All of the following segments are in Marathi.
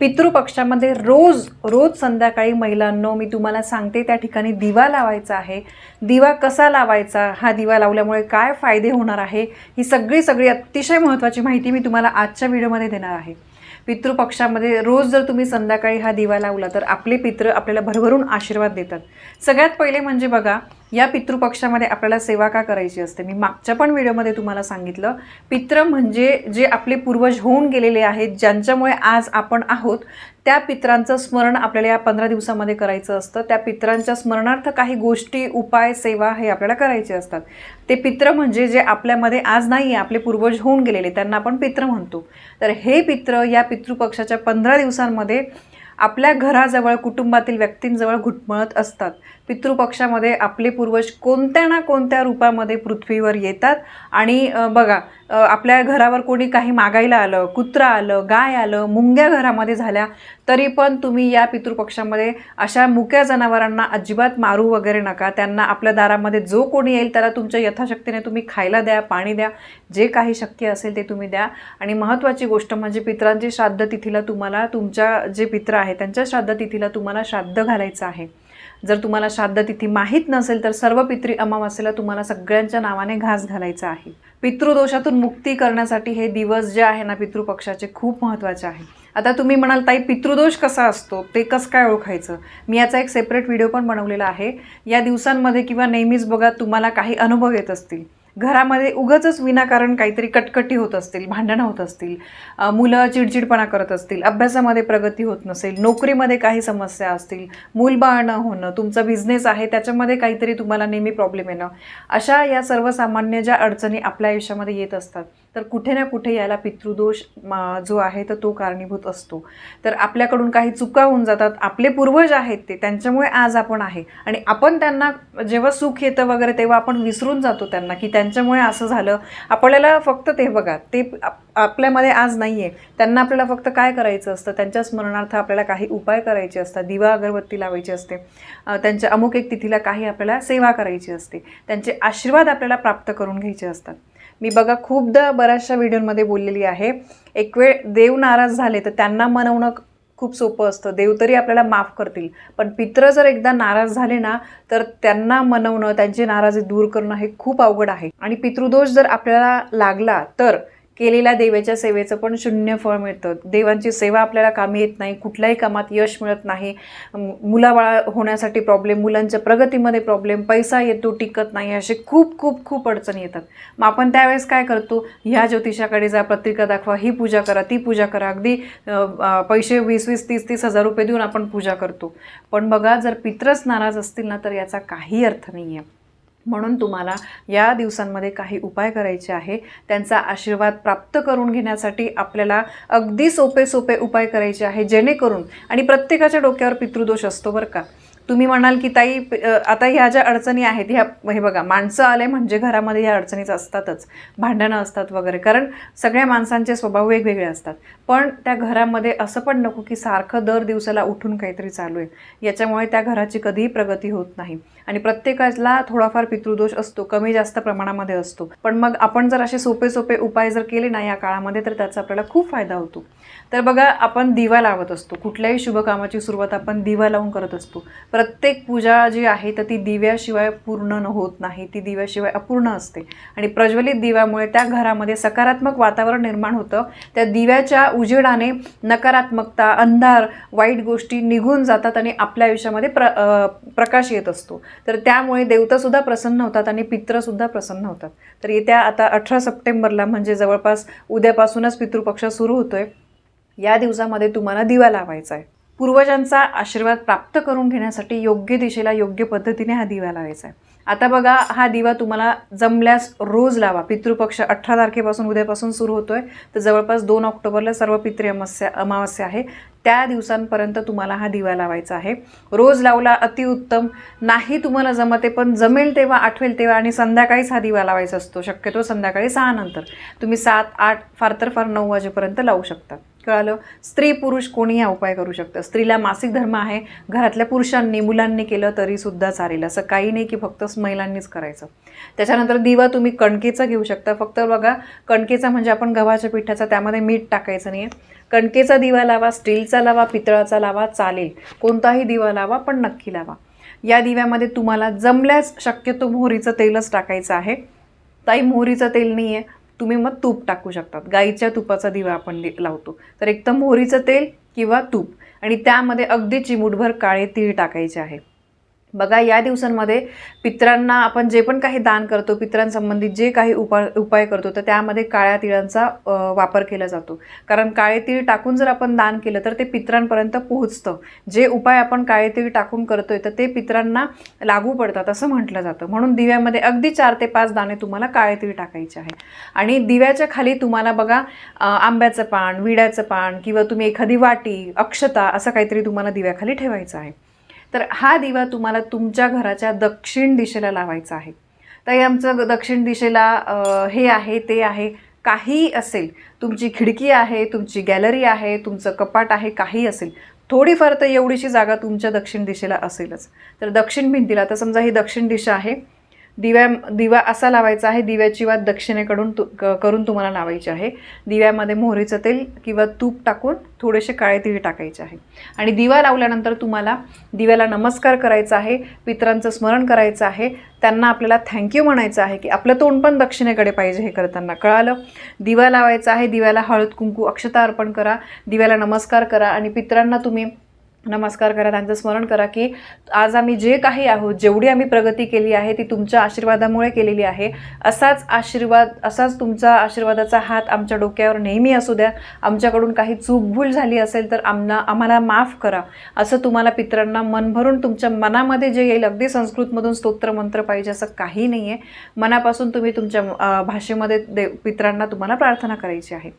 पितृपक्षामध्ये रोज रोज संध्याकाळी महिलांनो मी तुम्हाला सांगते त्या ठिकाणी दिवा लावायचा आहे. दिवा कसा लावायचा? हा दिवा लावल्यामुळे काय फायदे होणार आहे? ही सगळी सगळी अतिशय महत्त्वाची माहिती मी तुम्हाला आजच्या व्हिडिओमध्ये देणार आहे. पितृपक्षामध्ये रोज जर तुम्ही संध्याकाळी हा दिवा लावला तर आपले पितृ आपल्याला भरभरून आशीर्वाद देतात. सगळ्यात पहिले म्हणजे बघा या पितृपक्षामध्ये आपल्याला सेवा का करायची असते? मी मागच्या पण व्हिडिओमध्ये तुम्हाला सांगितलं पित्र म्हणजे जे आपले पूर्वज होऊन गेलेले आहेत ज्यांच्यामुळे आज आपण आहोत त्या पित्रांचं स्मरण आपल्याला या पंधरा दिवसामध्ये करायचं असतं. त्या पित्रांच्या स्मरणार्थ काही गोष्टी उपाय सेवा हे आपल्याला करायचे असतात. ते पित्र म्हणजे जे आपल्यामध्ये आज नाही आहे आपले पूर्वज होऊन गेलेले त्यांना आपण पित्र म्हणतो. तर हे पित्र या पितृपक्षाच्या पंधरा दिवसांमध्ये आपल्या घराजवळ कुटुंबातील व्यक्तींजवळ घुटमळत असतात. पितृपक्षामध्ये आपले पूर्वज कोणत्या ना कोणत्या रूपामध्ये पृथ्वीवर येतात? आणि बघा आपल्या घरावर कोणी काही मागायला आलं कुत्रा आलं गाय आलं मुंग्या घरामध्ये झाल्या तरी पण तुम्ही या पितृपक्षामध्ये अशा मुक्या जनावरांना अजिबात मारू वगैरे नका. त्यांना आपल्या दारामध्ये जो कोणी येईल त्याला तुमच्या यथाशक्तीने तुम्ही खायला द्या पाणी द्या जे काही शक्य असेल ते तुम्ही द्या. आणि महत्त्वाची गोष्ट म्हणजे पित्रांची श्राद्ध तिथीला तुम्हाला तुमच्या जे पित्र आहे त्यांच्या श्राद्ध तिथीला तुम्हाला श्राद्ध घालायचं आहे. जर तुम्हाला श्राद्ध तिथी माहीत नसेल तर सर्व पितृ अमावास्येला तुम्हाला सगळ्यांच्या नावाने घास घालायचा आहे. पितृदोषातून मुक्ती करण्यासाठी हे दिवस जे आहे ना पितृपक्षाचे खूप महत्त्वाचे आहे. आता तुम्ही म्हणाल ताई पितृदोष कसा असतो? ते कसं काय ओळखायचं? मी याचा एक सेपरेट व्हिडिओ पण बनवलेला आहे. या दिवसांमध्ये किंवा नेहमीच बघा तुम्हाला काही अनुभव येत असतील. घरामध्ये उगाचच विनाकारण काहीतरी कटकटी होत असतील भांडणं होत असतील मुलं चिडचिडपणा करत असतील अभ्यासामध्ये प्रगती होत नसेल नोकरीमध्ये काही समस्या असतील मूलबाळ न होणं तुमचा बिझनेस आहे त्याच्यामध्ये काहीतरी तुम्हाला नेहमी प्रॉब्लेम येणं अशा या सर्वसामान्य ज्या अडचणी आपल्या आयुष्यामध्ये येत असतात तर कुठे ना कुठे याला पितृदोष जो आहे तर तो कारणीभूत असतो. तर आपल्याकडून काही चुका होऊन जातात. आपले पूर्वज आहेत ते त्यांच्यामुळे आज आपण आहे. आणि आपण त्यांना जेव्हा सुख येतं वगैरे तेव्हा आपण विसरून जातो त्यांना की त्यांच्यामुळे असं झालं. आपल्याला फक्त ते बघा ते आप- आपल्यामध्ये आज नाही आहे त्यांना आपल्याला फक्त काय करायचं असतं? त्यांच्या स्मरणार्थ आपल्याला काही उपाय करायचे असतात. दिवा अगरबत्ती लावायची असते. त्यांच्या अमुक एक तिथीला काही आपल्याला सेवा करायची असते. त्यांचे आशीर्वाद आपल्याला प्राप्त करून घ्यायचे असतात. मी बघा खूपदा बऱ्याचशा व्हिडिओमध्ये बोललेली आहे. एक वेळ देव नाराज झाले तर त्यांना मनवणं खूप सोपं असतं. देव तरी आपल्याला माफ करतील. पण पित्र जर एकदा नाराज झाले ना तर त्यांना मनवणं त्यांची नाराजी दूर करणं हे खूप अवघड आहे. आणि पितृदोष जर आपल्याला लागला तर केलेल्या देवाच्या सेवेचं पण शून्य फळ मिळतं. देवांची सेवा आपल्याला कामी येत नाही कुठल्याही कामात यश मिळत नाही. मुलाबाळा होण्यासाठी प्रॉब्लेम मुलांच्या प्रगतीमध्ये प्रॉब्लेम पैसा येतो टिकत नाही असे खूप खूप खूप अडचणी येतात. मग आपण त्यावेळेस काय करतो? ह्या ज्योतिषाकडे जा पत्रिका दाखवा ही पूजा करा ती पूजा करा. अगदी पैसे वीस वीस तीस तीस हजार रुपये देऊन आपण पूजा करतो. पण बघा जर पित्रच नाराज असतील ना तर याचा काही अर्थ नाही आहे म्हणून तुम्हाला या दिवसांमध्ये काही उपाय करायचे आहे. त्यांचा आशीर्वाद प्राप्त करून घेण्यासाठी आपल्याला अगदी सोपे सोपे उपाय करायचे आहे जेणेकरून आणि प्रत्येकाच्या डोक्यावर पितृदोष असतो बरं का. तुम्ही म्हणाल की ताई आता ह्या ज्या अडचणी आहेत ह्या हे बघा माणसं आले म्हणजे घरामध्ये ह्या अडचणीच असतातच. भांडणं असतात वगैरे. कारण सगळ्या माणसांचे स्वभाव वेगवेगळे असतात. पण त्या घरामध्ये असं पण नको की सारखं दर दिवसाला उठून काहीतरी चालू आहे. याच्यामुळे त्या घराची कधीही प्रगती होत नाही. आणि प्रत्येकाला थोडाफार पितृदोष असतो कमी जास्त प्रमाणामध्ये असतो. पण मग आपण जर असे सोपे सोपे उपाय जर केले ना या काळामध्ये तर त्याचा आपल्याला खूप फायदा होतो. तर बघा आपण दिवा लावत असतो. कुठल्याही शुभकामाची सुरुवात आपण दिवा लावून करत असतो. प्रत्येक पूजा जी आहे तर ती दिव्याशिवाय पूर्ण न होत नाही. ती दिव्याशिवाय अपूर्ण असते. आणि प्रज्वलित दिव्यामुळे त्या घरामध्ये सकारात्मक वातावरण निर्माण होतं. त्या दिव्याच्या उजेडाने नकारात्मकता अंधार वाईट गोष्टी निघून जातात आणि आपल्या आयुष्यामध्ये प्र प्रकाश येत असतो. तर त्यामुळे देवतासुद्धा प्रसन्न होतात आणि पित्रसुद्धा प्रसन्न होतात. तर येत्या आता अठरा सप्टेंबरला म्हणजे जवळपास उद्यापासूनच पितृपक्ष सुरू होतोय. या दिवसामध्ये तुम्हाला दिवा लावायचा आहे. पूर्वजांचा आशीर्वाद प्राप्त करून घेण्यासाठी योग्य दिशेला योग्य पद्धतीने हा दिवा लावायचा आहे. आता बघा हा दिवा तुम्हाला जमल्यास रोज लावा. पितृपक्ष अठरा तारखेपासून उद्यापासून सुरू होतो आहे तर जवळपास दोन ऑक्टोबरला सर्व पितृ अमावस्या अमावस्या आहे. त्या दिवसांपर्यंत तुम्हाला हा दिवा लावायचा आहे. रोज लावला अतिउत्तम नाही तुम्हाला जमते पण जमेल तेव्हा आठवेल तेव्हा आणि संध्याकाळीच हा दिवा लावायचा असतो. शक्यतो संध्याकाळी सहा नंतर तुम्ही सात आठ फार तर फार नऊ वाजेपर्यंत लावू शकता. कळालं? स्त्री पुरुष कोणी हा उपाय करू शकतं. स्त्रीला मासिक धर्म आहे. घरातल्या पुरुषांनी मुलांनी केलं तरीसुद्धा चालेल. असं काही नाही की फक्त महिलांनीच करायचं. त्याच्यानंतर दिवा तुम्ही कणकेचा घेऊ शकता. फक्त बघा कणकेचा म्हणजे आपण गव्हाच्या पिठाचा त्यामध्ये मीठ टाकायचं नाही आहे कणकेचा दिवा लावा स्टीलचा लावा पितळाचा लावा चालेल. कोणताही दिवा लावा पण नक्की लावा. या दिव्यामध्ये तुम्हाला जमल्यास शक्यतो मोहरीचं तेलच टाकायचं आहे. ताई मोहरीचं तेल नाही आहे तुम्ही मग तूप टाकू शकतात. गाईच्या तुपाचा दिवा आपण लावतो. तर एक तर मोहरीचं तेल किंवा तूप. आणि त्यामध्ये अगदी चिमूटभर काळे तीळ टाकायचे आहे. बघा या दिवसांमध्ये पित्रांना आपण जे पण काही दान करतो पित्रांसंबंधित जे काही उपाय उपाय करतो तर त्यामध्ये काळ्या तिळांचा वापर केला जातो. कारण काळे तीळ टाकून जर आपण दान केलं तर ते पित्रांपर्यंत पोहोचतं. जे उपाय आपण काळे तीळ टाकून करतोय तर ते पित्रांना लागू पडतात असं म्हटलं जातं. म्हणून दिव्यामध्ये अगदी चार ते पाच दाणे तुम्हाला काळे तीळ टाकायचे आहे आणि दिव्याच्या खाली तुम्हाला बघा आंब्याचं पान विड्याचं पान किंवा तुम्ही एखादी वाटी अक्षता असं काहीतरी तुम्हाला दिव्याखाली ठेवायचं आहे. तर हा दिवा तुम्हाला तुमच्या घराच्या दक्षिण दिशेला लावायचा आहे. तर आमचं दक्षिण दिशेला हे आहे ते आहे काही असेल तुमची खिडकी आहे तुमची गॅलरी आहे तुमचं कपाट आहे काही असेल थोडीफार तर एवढीशी जागा तुमच्या दक्षिण दिशेला असेलच. तर दक्षिण भिंतीला तर समजा ही दक्षिण दिशा आहे दिव्या दिवा असा लावायचा आहे दिव्याची वात दक्षिणेकडून तु क- करून तुम्हाला लावायची आहे. दिव्यामध्ये मोहरीचं तेल किंवा तूप टाकून थोडेसे काळे तिळ टाकायचे आहे. आणि दिवा लावल्यानंतर तुम्हाला दिव्याला नमस्कार करायचा आहे पितरांचं स्मरण करायचं आहे. त्यांना आपल्याला थँक्यू म्हणायचं आहे की आपलं तोंड पण दक्षिणेकडे पाहिजे हे करताना कळालं. दिवा लावायचा आहे दिव्याला हळद कुंकू अक्षता अर्पण करा. दिव्याला नमस्कार करा आणि पितरांना तुम्ही नमस्कार करा त्यांचं स्मरण करा की आज आम्ही जे काही आहोत जेवढी आम्ही प्रगती केली आहे ती तुमच्या आशीर्वादामुळे केलेली आहे. असाच आशीर्वाद असाच तुमचा आशीर्वादाचा हात आमच्या डोक्यावर नेहमी असू द्या. आमच्याकडून काही चूकभूल झाली असेल तर आमना आम्हाला माफ करा. असं तुम्हाला पितरांना मन भरून तुमच्या मनामध्ये जे येईल अगदी संस्कृतमधून स्तोत्र मंत्र पाहिजे असं काही नाही आहे मनापासून तुम्ही तुमच्या भाषेमध्ये देव पित्रांना तुम्हाला प्रार्थना करायची आहे.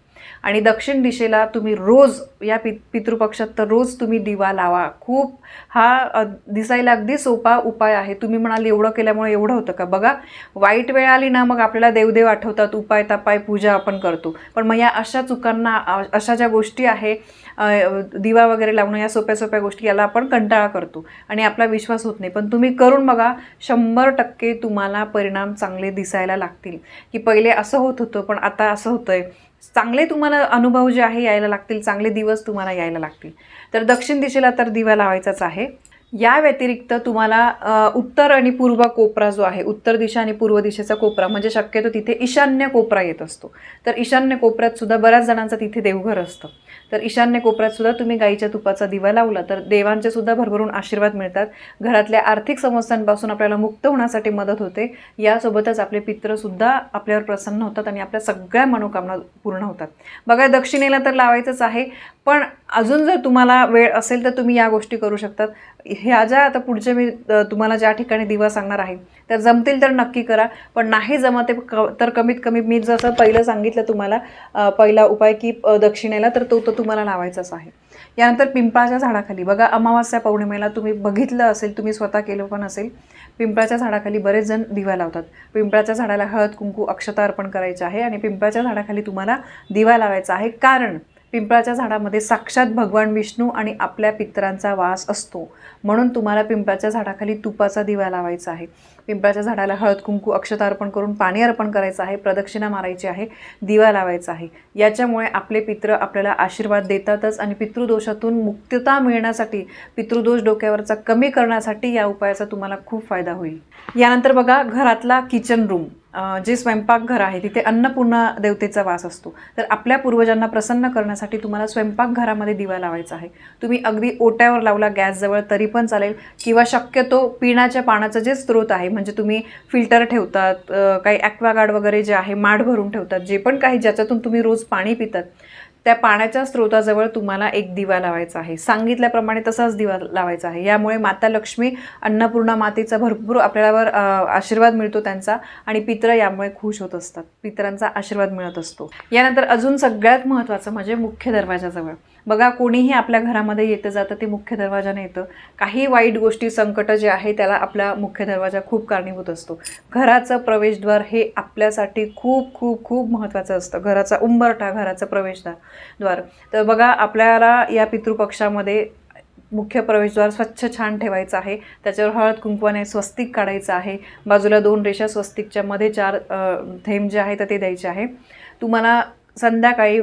आणि दक्षिण दिशेला तुम्ही रोज या पि पितृपक्षात तर रोज तुम्ही दिवा लावा. खूप हा दिसायला अगदी सोपा उपाय आहे. तुम्ही म्हणाल एवढं केल्यामुळे एवढं होतं का? बघा वाईट वेळ आली ना मग आपल्याला देवदेव आठवतात. उपाय तापाय पूजा आपण करतो. पण मग या अशा चुकांना अशा ज्या गोष्टी आहे दिवा वगैरे लावणं या सोप्या सोप्या गोष्टी याला आपण कंटाळा करतो. आणि आपला विश्वास होत नाही. पण तुम्ही करून बघा शंभर टक्के तुम्हाला परिणाम चांगले दिसायला लागतील. की पहिले असं होत होतं पण आता असं होतं आहे चांगले तुम्हाला अनुभव जे आहे यायला लागतील. चांगले दिवस तुम्हाला यायला लागतील. तर दक्षिण दिशेला तर दिवा लावायचाच आहे. या व्यतिरिक्त तुम्हाला उत्तर आणि पूर्व कोपरा जो आहे उत्तर दिशा आणि पूर्व दिशेचा कोपरा म्हणजे शक्यतो तिथे ईशान्य कोपरा येत असतो. तर ईशान्य कोपऱ्यात सुद्धा बऱ्याच जणांचं तिथे देवघर असतं. तर ईशान्य कोपऱ्यात सुद्धा तुम्ही गाईच्या तुपाचा दिवा लावला तर देवांचे सुद्धा भरभरून आशीर्वाद मिळतात. घरातल्या आर्थिक समस्यांपासून आपल्याला मुक्त होण्यासाठी मदत होते. यासोबतच आपले पित्रसुद्धा आपल्यावर प्रसन्न होतात आणि आपल्या सगळ्या मनोकामना पूर्ण होतात. बघा दक्षिणेला तर लावायचंच आहे पण अजून जर तुम्हाला वेळ असेल तर तुम्ही या गोष्टी करू शकतात. ह्या ज्या आता पुढचे मी तुम्हाला ज्या ठिकाणी दिवा सांगणार आहे त्या जमतील तर नक्की करा. पण नाही जमत आहे क तर कमीत कमी मी जसं पहिलं सांगितलं तुम्हाला पहिला उपाय की दक्षिणेला तर तो तर तुम्हाला लावायचाच आहे. यानंतर पिंपळाच्या झाडाखाली बघा अमावास्या पौर्णिमेला तुम्ही बघितलं असेल तुम्ही स्वतः केलं पण असेल पिंपळाच्या झाडाखाली बरेच जण दिवा लावतात. पिंपळाच्या झाडाला हळद कुंकू अक्षता अर्पण करायचे आहे आणि पिंपळाच्या झाडाखाली तुम्हाला दिवा लावायचा आहे. कारण पिंपळाच्या झाडामध्ये साक्षात भगवान विष्णू आणि आपल्या पितरांचा वास असतो. म्हणून तुम्हाला पिंपळाच्या झाडाखाली तुपाचा दिवा लावायचा आहे. पिंपळाच्या झाडाला हळद कुंकू अक्षता अर्पण करून पाणी अर्पण करायचं आहे प्रदक्षिणा मारायची आहे दिवा लावायचा आहे. याच्यामुळे आपले पित्र आपल्याला आशीर्वाद देतातच आणि पितृदोषातून मुक्तता मिळण्यासाठी पितृदोष डोक्यावरचा कमी करण्यासाठी या उपायाचा तुम्हाला खूप फायदा होईल. यानंतर बघा घरातला किचन रूम जे स्वयंपाकघर आहे तिथे अन्नपूर्णा देवतेचा वास असतो. तर आपल्या पूर्वजांना प्रसन्न करण्यासाठी तुम्हाला स्वयंपाकघरामध्ये दिवा लावायचा आहे. तुम्ही अगदी ओट्यावर लावला गॅसजवळ तरी पण चालेल. किंवा शक्यतो पिण्याच्या पाण्याचं जे स्रोत आहे म्हणजे म्हणजे तुम्ही फिल्टर ठेवतात काही ॲक्वागार्ड वगैरे जे आहे माठ भरून ठेवतात जे पण काही ज्याच्यातून तुम्ही रोज पाणी पितात त्या पाण्याच्या स्रोताजवळ तुम्हाला एक दिवा लावायचा आहे. सांगितल्याप्रमाणे तसाच दिवा लावायचा आहे. यामुळे माता लक्ष्मी अन्नपूर्णा मातेचा भरपूर आपल्यावर आशीर्वाद मिळतो त्यांचा आणि पित्र यामुळे खुश होत असतात. पितरांचा आशीर्वाद मिळत असतो. यानंतर अजून सगळ्यात महत्त्वाचं म्हणजे मुख्य दरवाजाजवळ. बघा कोणीही आपल्या घरामध्ये येतं जातं ते मुख्य दरवाजाने येतं. काही वाईट गोष्टी संकट जे आहे त्याला आपला मुख्य दरवाजा खूप कारणीभूत असतो. घराचं प्रवेशद्वार हे आपल्यासाठी खूप खूप खूप महत्त्वाचं असतं. घराचा उंबरठा घराचं प्रवेशद्वार. द्वार तर बघा आपल्याला या पितृपक्षामध्ये मुख्य प्रवेशद्वार स्वच्छ छान ठेवायचं आहे. त्याच्यावर हळद कुंकवाने स्वस्तिक काढायचं आहे. बाजूला दोन रेषा स्वस्तिकच्या मध्ये चार थेंब जे आहे तर ते द्यायचे आहे. तुम्हाला संध्याकाळी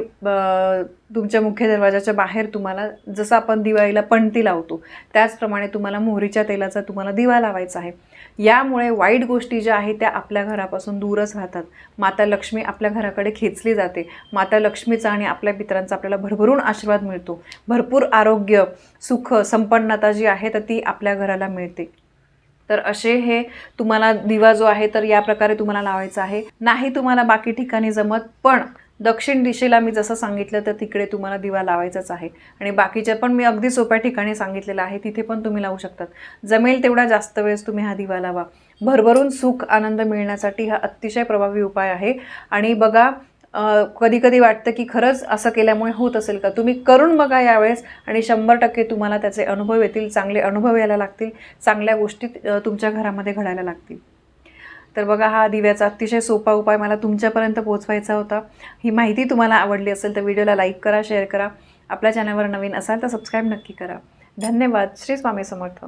तुमच्या मुख्य दरवाजाच्या बाहेर तुम्हाला जसं आपण दिवाळीला पणती लावतो त्याचप्रमाणे तुम्हाला मोहरीच्या तेलाचा तुम्हाला दिवा लावायचा आहे. यामुळे वाईट गोष्टी ज्या आहेत त्या आपल्या घरापासून दूरच राहतात. माता लक्ष्मी आपल्या घराकडे खेचली जाते. माता लक्ष्मीचा आणि आपल्या पित्रांचा आपल्याला भरभरून आशीर्वाद मिळतो. भरपूर आरोग्य सुख संपन्नता जी आहे तर ती आपल्या घराला मिळते. तर असे हे तुम्हाला दिवा जो आहे तर या प्रकारे तुम्हाला लावायचा आहे. नाही तुम्हाला बाकी ठिकाणी जमत पण दक्षिण दिशेला मी जसं सांगितलं तर तिकडे तुम्हाला दिवा लावायचाच आहे. आणि बाकीच्या पण मी अगदी सोप्या ठिकाणी सांगितलेलं आहे तिथे पण तुम्ही लावू शकतात. जमेल तेवढा जास्त वेळेस तुम्ही हा दिवा लावा. भरभरून सुख आनंद मिळण्यासाठी हा अतिशय प्रभावी उपाय आहे. आणि बघा कधी कधी वाटतं की खरंच असं केल्यामुळे होत असेल का? तुम्ही करून बघा यावेळेस आणि शंभर टक्के तुम्हाला त्याचे अनुभव येतील चांगले अनुभव यायला लागतील चांगल्या गोष्टी तुमच्या घरामध्ये घडायला लागतील. तर बघा हा दिव्याचा अतिशय सोपा उपाय मला तुमच्यापर्यंत पोहोचवायचा होता. ही माहिती तुम्हाला आवडली असेल तर व्हिडिओला लाईक करा शेअर करा. आपल्या चॅनलवर नवीन असाल तर सबस्क्राईब नक्की करा. धन्यवाद. श्री स्वामी समर्थ.